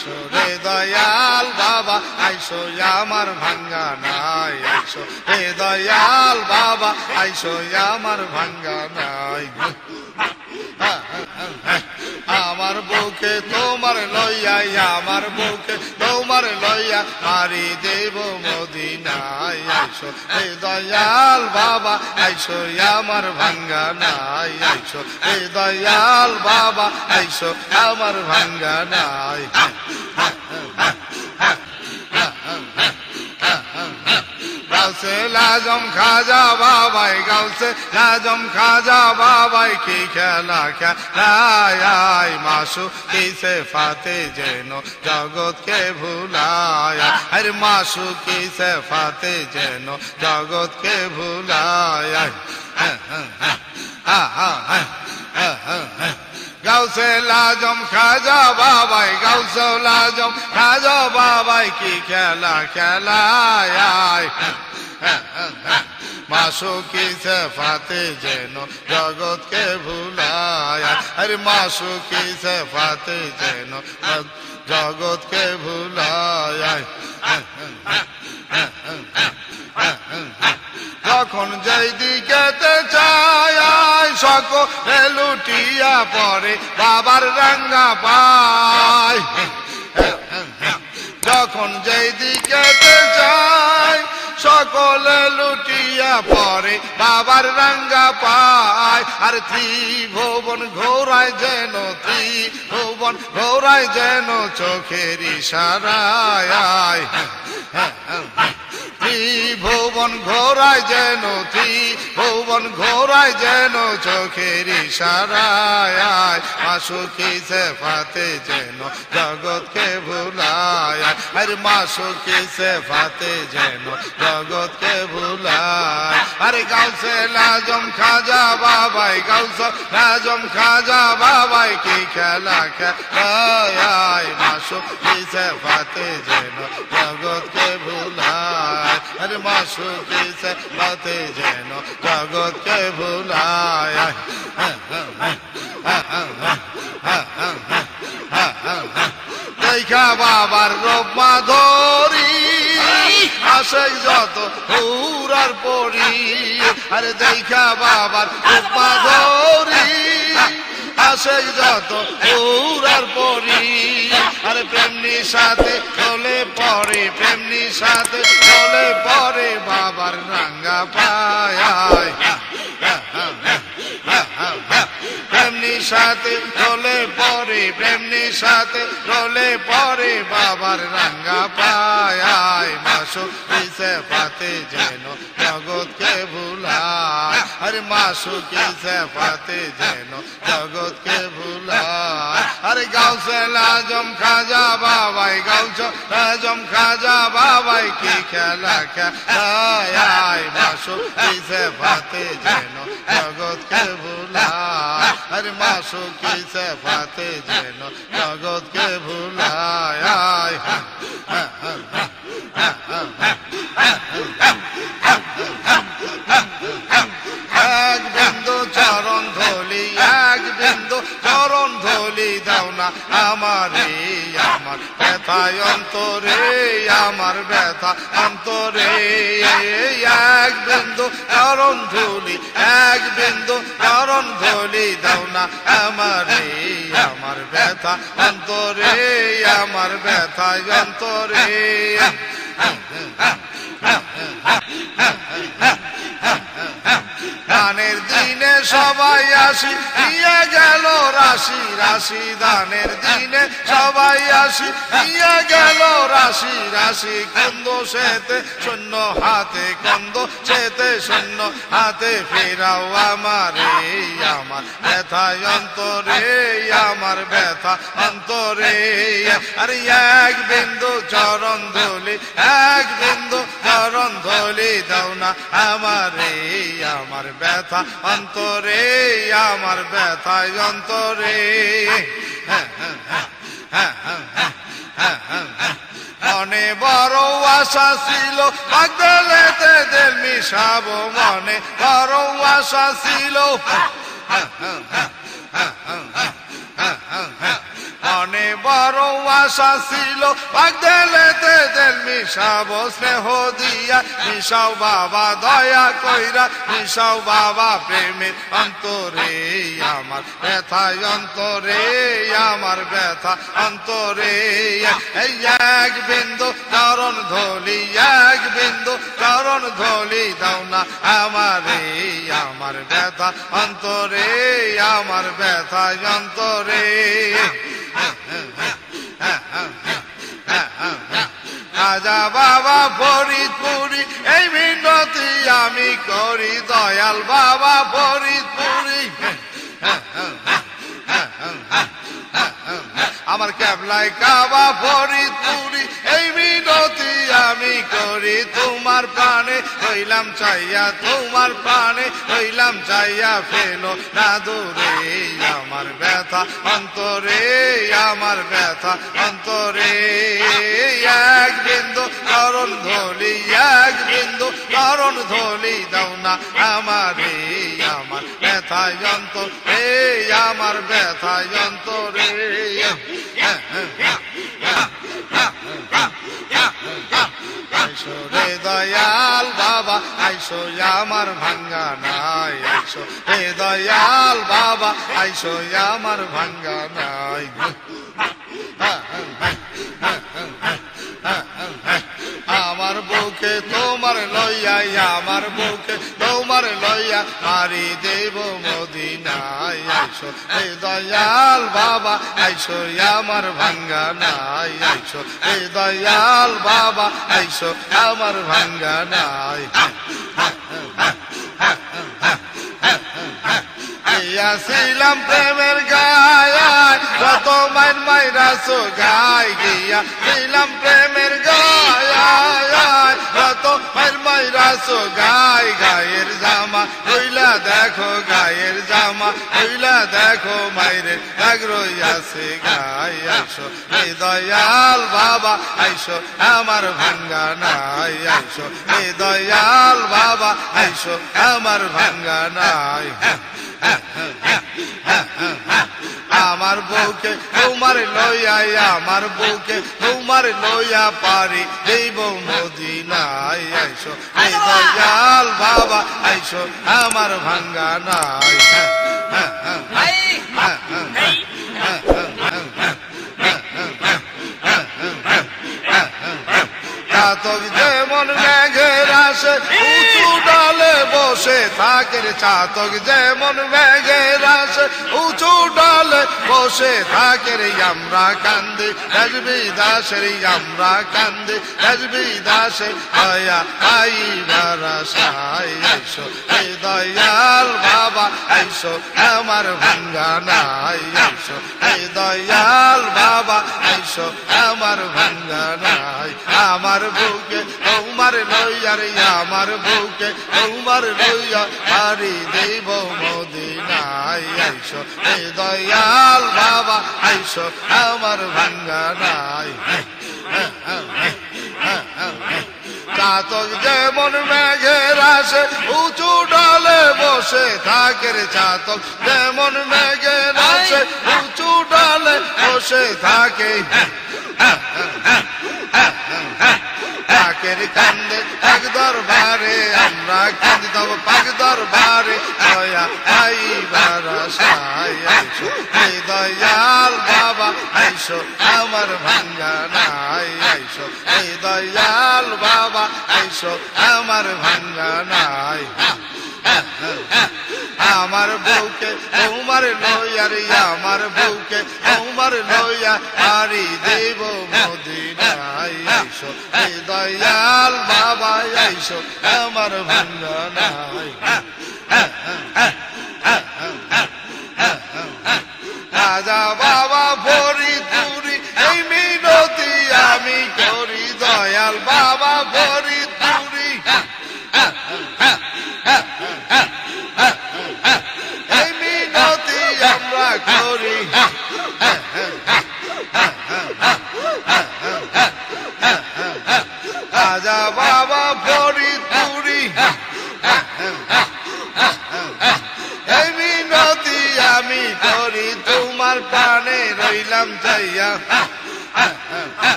আইসো রে দয়াল বাবা, আইসো আমার ভাঙ্গা নাই, আইসো রে দয়াল বাবা, আইসো আমার ভাঙ্গা নাই। আমার বুকে তোমার লইয়া আমার বুকে তোমার লইয়া মারি দেব মদিনায়। আইসো, হে দয়াল বাবা, আইসো, আমার ভাঙ্গা নাই। আইসো, হে দয়াল বাবা, আইসো, আমার ভাঙ্গা নাই। লাজম খাজা বাবাই, গাউসে লাজম খাজা বাবাই, কি খেলা খেলায়। মাসু কিসে ফাতে যেন জগৎকে ভুলায় আর মাসু কিসে ফাতে যেন জগৎকে ভুলায় গাউসে লাজম খাজা বাবাই গাউসে লাজম খাজা বাবাই কি খেলা খেলায় মাসু কি ফাতে যেন জগৎকে ভুলায়। আরে মাসু কি ফাতে যেন জগৎকে ভুলায়। যখন যেই দিকেতে চায় সকলে লুটিয়া পরে বাবার রাঙ্গা পায়। যখন যেই দিকেতে চায় সকলে লুটিয়া পরে বাবার রাঙ্গা পায়। আর ত্রিভুবন ঘোরায় যেন ত্রিভুবন ঘোরায় যেন চোখের ইশারায় ত্রিভুবন ঘোরায় যেন ত্রিভুবন ঘোরায় যেন চোখের ইশারায় মাসুকি সে ফাতে যেন জগৎকে ভুলায় আর মাসুকি সে ফাতে যেন জগৎকে ভুলায় আরে গাউসে লাজম খাজা বাবাই, গাউস লাজম খাজা বাবাই, কি খেলা খেলায় সে ফাতে যেন জগৎকে ভুলায়। আরে মাসুকি সে ফাতে যেন জগৎকে ভুলায়। দেখা বাবার রূপ মাধরি আসে যত হুরার পরি। আরে দেখা বাবার রূপ মাধরি আসে যত হুরার পরি। আরে প্রেমনি সাথে চলে পরে, প্রেমনি সাথে চলে পরে বাবার রাঙ্গা পায়। প্রেমনি সাথে রোলে পরে, প্রেমনি সাথে রোলে পরে বাবার রাঙ্গা পায়। মাসু কিসে পাতে যেন জগৎকে ভুলায়। আরে মাসু কিসে পাতে যেন জগৎকে ভুলায়। আরে গাউসে লাজম খাজা বাবাই গাউস লাজম খাজা বাবাই, কি খেলা খেলায়। মাসু কিসে পাতে যেন জগৎকে ভুলায়। আরে মাসু কিসে পাতে যেন জগৎকে ভুলায়। এক আমার আমার ব্যথায় অন্তরে আমার ব্যথা, অন্তরে এক বিন্দু কারণ ধুলি, এক বিন্দু কারণ ধুলি, দাও না আমার আমার ব্যথা, অন্তরে আমার ব্যথা অন্তরে। দানের দিনে সবাই আসি, দিয়ে গেল রাশি রাশি দানের দিনে সবাই আসি, দিয়ে গেল রাশি রাশি কন্দ সেতে শূন্য, হাতে কন্দ সেতে শূন্য, হাতে ফেরাও আমার আমার ব্যথা অন্তরে আমার ব্যথা, অন্তরে আরে এক বিন্দু চরণ ধুলি, এক বিন্দু চরণ ধুলি, দাও না ব্যথা অন্তরে, আমার ব্যথা অন্তরে। মনে বড় আশা ছিল মিশাব মনে। বড় আশা ছিল। মনে আশা ছিল। মিশাবো স্নেহ দিয়া। মিশাও বাবা, দয়া কইরা। মিশাও বাবা, প্রেমের অন্তরে আমার ব্যথা অন্তরে আমার ব্যথা, অন্তরে। এক বিন্দু চরণ ধলি, এক বিন্দু চরণ ধলি, দাও না আমারে আমার ব্যথা, অন্তরে আমার ব্যথা অন্তরে। রাজা বাবা ফরিদপুরি এই মিনতি আমি করি দয়াল বাবা ফরিদপুরি। আমার ক্যাবলায় কাবা ফরিদপুরি মিনতি আমি করি তোমার প্রাণে, হইলাম চাইয়া তোমার প্রাণে, হইলাম চাইয়া ফেলো না দূরে, আমার ব্যথা, অন্তরে আমার ব্যথা, অন্তরে এক বিন্দু করণ ধলি, এক বিন্দু করণ ধলি দাও না আমারে, আমার ব্যথা অন্তরে, আমার ব্যথা অন্তরে। আইসো আমার ভাঙ্গা নাই, আইসো। হে দয়াল বাবা, আইসো আমার ভাঙ্গা নাই। আমার বুকে তোমার লইয়াই আমার বুকে তোমার লইয়া মারি দেব মদিনায়। আইসো, হে দয়াল বাবা, আইসো আমার ভাঙ্গা নাই। আইসো, হে দয়াল বাবা, আইসো আমার ভাঙ্গা নাই। গিয়াছিলাম প্রেমের গায় কত মাইর মাইরাসো গায় গিয়া ছিলাম প্রেমের গায় কত মাইর মাইরাসো গায় গায়ের জামা হইলা দেখো, গায়ের জামা হইলা দেখো, মাইরে দাগ রইয়াছে গায় আইসো। এই দয়াল বাবা, আইসো, আমার ভাঙ্গা নাই, আইসো। এই দয়াল বাবা, আইসো, আমার ভাঙ্গা নাই। আমার বউকে তোমার লইয়া আমার বউকে তোমার লইয়া পারি। দেব মদিনায় আইসো, এই দয়াল বাবা আইসো, আমার ভাঙ্গা নাই। চাতক যেমন মেঘের আসে উঁচু ডালে বসে থাকে রে চাতক যেমন মেঘের আসে উঁচু ডালে বসে থাকে রে আমরা কান্দে রাজবি দাসের আমরা কান্দে রাজবি দাসে দয়া, আই আইসো এই দয়াল বাবা আইসো আমার ভাঙ্গা নাই আইসো এই দয়াল বাবা আইসো আমার ভাঙ্গা নাই, আমার বউকে তোমার লইয়া রে আমার বউকে তোমার লইয়া হারি দেব মদিনায়। আইসো এই দয়াল বাবা, আইসো আমার ভাঙ্গা নাই। চাতক যেমন মেঘের আসে, উঁচু ডালে বসে থাকে রে চাতক। যেমন মেঘের আসে, উঁচু ডালে বসে থাকে। দরবারে আমরা তব পাক দরবারে দয়া আই আইসো এই দয়াল বাবা আইসো আমার ভাঙ্গা নাই আইসো এই দয়াল বাবা আইসো আমার ভাঙ্গা আমার বউকে তোমার লইয়ার আমার বউকে তোমার নয়া আরি দেব দয়াল বাবা আইসো, আমার ভাঙ্গা নাই রাজা বাবা এই মিনতি আমি করি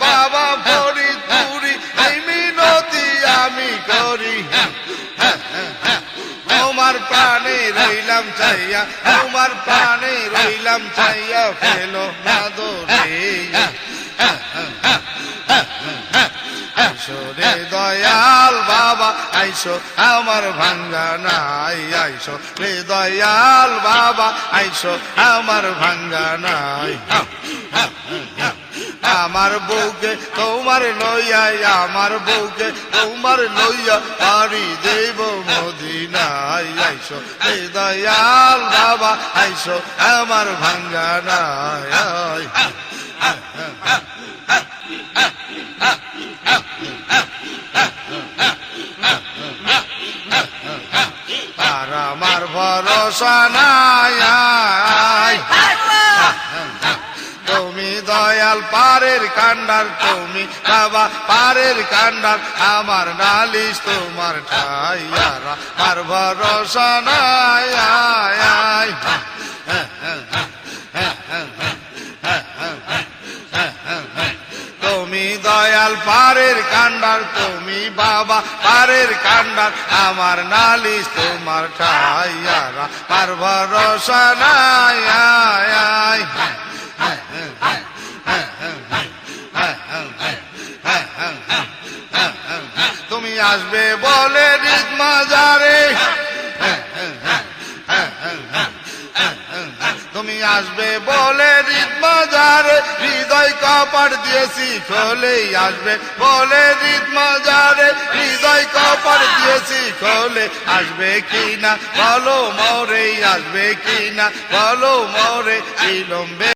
বাবা পরি তুরি এই মিনতি আমি করি তোমার প্রাণে রইলাম চাইয়া তোমার প্রাণে রইলাম চাইয়া ফেলো না দোরে দয়াল বাবা, আইসো আমার ভাঙ্গা নাই। আইসো রে দয়াল বাবা, আইসো আমার ভাঙ্গা নাই। আমার বউকে, তোমার লইয়া আমার বউকে, তোমার লইয়া পারি দেব মদিনায়। আইসো, হে দয়াল বাবা, আইসো আমার ভাঙ্গা নাই আর আমার ভরসা নাই। দয়াল পারের কান্ডার তুমি বাবা পারের কান্ডার আমার নালিশ তোমার ঠাইয়ারা আর ভরসা। তুমি দয়াল পারের কান্ডার তুমি বাবা পারের কান্ডার আমার নালিশ তোমার ঠাইয়ারা আর ভরসা আয়, আয়। আসবে, বলে মাজারে। তুমি আসবে, বলে রিত মাজারে। হৃদয় কপাট দিয়েছি, খোলেই আসবে, বলে রিত মাজারে। হৃদয় কপাট দিয়েছি, খোলে আসবে কি না বলো মরে আসবে কি না বলো মরে বিলম্বে